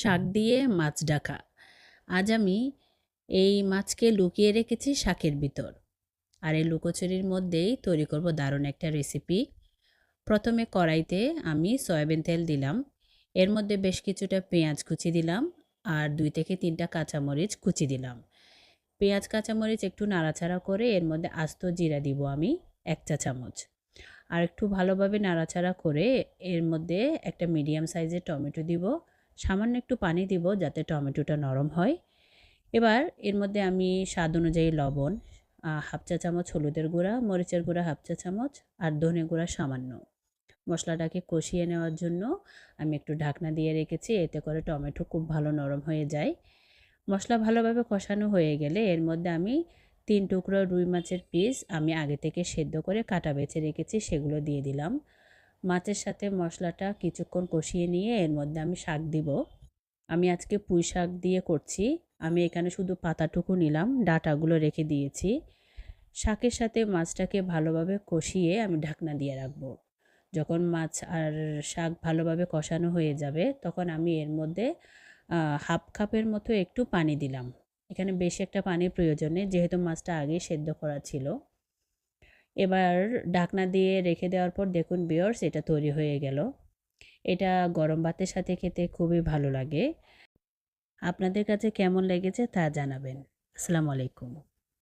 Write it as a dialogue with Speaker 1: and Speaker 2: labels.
Speaker 1: শাক দিয়ে মাছ ডাকা। আজ আমি এই মাছকে লুকিয়ে রেখেছি শাকের ভিতর। আর এই লুকোচুরির মধ্যেই তৈরি করব দারুণ একটা রেসিপি প্রথমে কড়াইতে আমি সয়াবিন তেল দিলাম। এর মধ্যে বেশ কিছুটা পেঁয়াজ কুচি দিলাম আর দুই থেকে তিনটা কাঁচামরিচ কুচি দিলাম। পেঁয়াজ, কাঁচামরিচ একটু নাড়াচাড়া করে এর মধ্যে আস্ত জিরা দিব আমি এক চা চামচ। আর একটু ভালোভাবে নাড়াচাড়া করে এর মধ্যে একটা মিডিয়াম সাইজের টমেটো দিব। সামান্য একটু পানি দিব যাতে টমেটোটা নরম হয়। এবার এর মধ্যে আমি স্বাদ অনুযায়ী লবণ হাফ চা চামচ হলুদের গুঁড়া, মরিচের গুঁড়া হাফ চা চামচ আর ধনে গুঁড়া সামান্য। মশলাটাকে কষিয়ে নেওয়ার জন্য আমি একটু ঢাকনা দিয়ে রেখেছি, এতে করে টমেটো খুব ভালো নরম হয়ে যায়। মশলা ভালোভাবে কষানো হয়ে গেলে এর মধ্যে আমি তিন টুকরো রুই মাছের পিস আমি আগে থেকে সেদ্ধ করে কাটা বেছে রেখেছি, সেগুলো দিয়ে দিলাম। মাছের সাথে মশলাটা কিছুক্ষণ কষিয়ে নিয়ে এর মধ্যে আমি শাক দিব। আমি আজকে পুঁই শাক দিয়ে করছি। আমি এখানে শুধু পাতাটুকু নিলাম, ডাটাগুলো রেখে দিয়েছি। শাকের সাথে মাছটাকে ভালোভাবে কষিয়ে আমি ঢাকনা দিয়ে রাখব। যখন মাছ আর শাক ভালোভাবে কষানো হয়ে যাবে, তখন আমি এর মধ্যে হাফ কাপের মতো একটু পানি দিলাম। এখানে বেশি একটা পানির প্রয়োজন নেই, যেহেতু মাছটা আগেই সেদ্ধ করা ছিল। এবার ঢাকনা দিয়ে রেখে দেওয়ার পর দেখুন বিয়র্স, এটা তৈরি হয়ে গেল। এটা গরম ভাতের সাথে খেতে খুবই ভালো লাগে। আপনাদের কাছে কেমন লেগেছে তা জানাবেন। আসসালামু আলাইকুম।